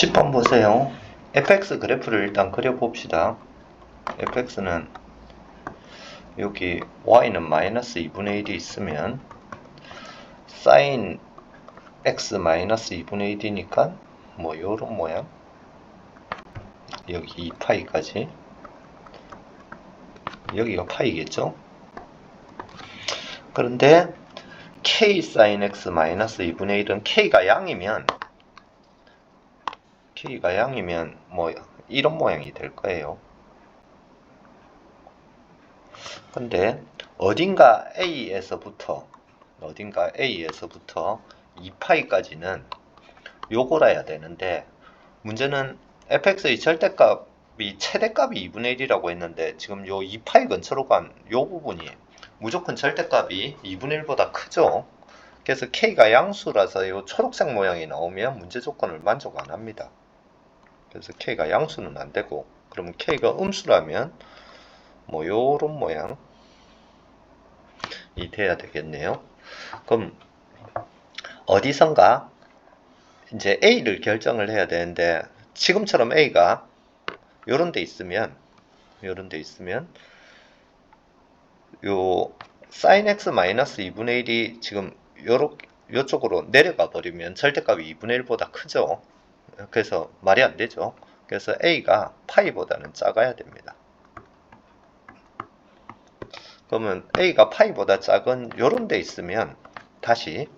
10번 보세요. fx 그래프를 일단 그려봅시다. fx는 여기 y는 마이너스 2분의 1이 있으면 sin x 마이너스 2분의 1이니까 뭐 요런 모양 여기 2파이까지 여기가 파이겠죠? 그런데 k sin x 마이너스 2분의 1은 k가 양이면 k가 양이면 뭐 이런 모양이 될 거예요. 근데 어딘가 a에서부터 어딘가 a에서부터 2파이까지는 요거라야 되는데 문제는 fx의 절대값이 최대값이 2분의 1이라고 했는데 지금 요 2파이 근처로 간 요 부분이 무조건 절대값이 2분의 1보다 크죠. 그래서 k가 양수라서 요 초록색 모양이 나오면 문제 조건을 만족 안 합니다. 그래서 k가 양수는 안 되고 그러면 k가 음수라면 뭐 요런 모양이 돼야 되겠네요. 그럼 어디선가 이제 a를 결정을 해야 되는데 지금처럼 a가 요런 데 있으면 요런 데 있으면 요 sin x 마이너스 2분의 1이 지금 요렇게 요쪽으로 내려가 버리면 절대값이 2분의 1보다 크죠. 그래서 말이 안 되죠. 그래서 a가 파이보다는 작아야 됩니다. 그러면 a가 파이보다 작은 요런 데 있으면 다시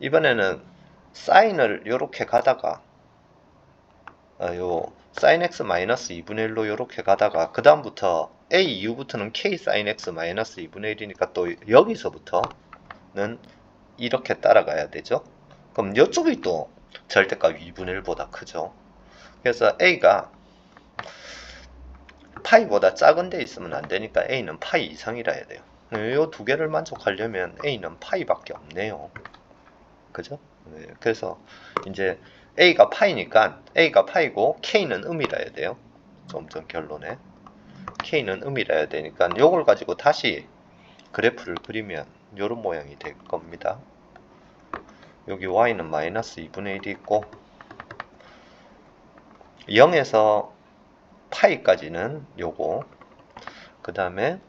이번에는 사인을 요렇게 가다가 어, 요 sin x 마이너스 2분의 1로 요렇게 가다가 그 다음부터 a 이후부터는 k sin x 마이너스 2분의 1이니까 또 여기서부터는 이렇게 따라가야 되죠. 그럼 이쪽이 또 절대값 2분의 1보다 크죠. 그래서 a가 파이보다 작은 데 있으면 안 되니까 a는 파이 이상이라 해야 돼요. 이 두 개를 만족하려면 a는 파이밖에 없네요. 그죠? 네, 그래서 이제 a가 파이니까 a가 파이고 k는 음이라 해야 돼요. 좀전 결론에 k는 음이라 해야 되니까 이걸 가지고 다시 그래프를 그리면 이런 모양이 될 겁니다. 여기 y는 마이너스 2분의 1이 있고 0에서 파이까지는 요거 그 다음에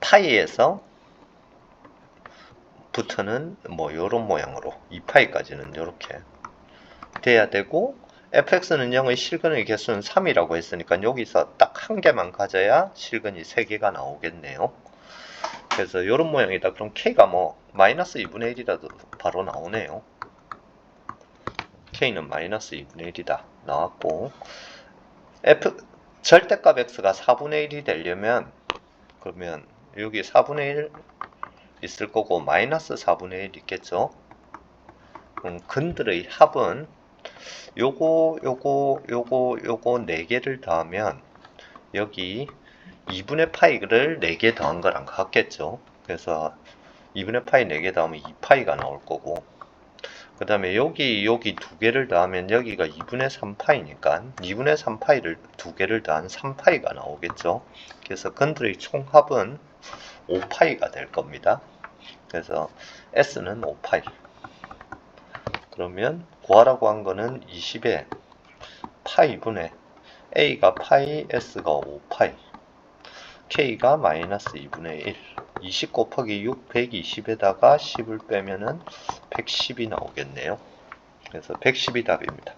파이에서 부터는 뭐 요런 모양으로 2파이까지는 요렇게 돼야 되고 fx는 0의 실근의 개수는 3이라고 했으니까 여기서 딱 한 개만 가져야 실근이 3개가 나오겠네요. 그래서 요런 모양이다. 그럼 k가 뭐 마이너스 2분의 1이라도 바로 나오네요. k는 마이너스 2분의 1이다. 나왔고 f 절대값 x가 4분의 1이 되려면 그러면 여기 4분의 1 있을 거고 마이너스 4분의 1 있겠죠. 그럼 근들의 합은 요거 요거 요거 요거 4개를 더하면 여기 2분의 파이를 4개 더한 거랑 같겠죠. 그래서 2분의 파이 4개 더하면 2파이가 나올 거고 그 다음에 여기 여기 두 개를 더하면 여기가 2분의 3파이니까 2분의 3파이를 두 개를 더한 3파이가 나오겠죠. 그래서 근들의 총합은 5파이가 될 겁니다. 그래서 S는 5파이. 그러면 구하라고 한 거는 20에 파이분의 A가 파이, S가 5파이, K가 마이너스 2분의 1. 20 곱하기 6, 120에다가 10을 빼면은 110이 나오겠네요. 그래서 110이 답입니다.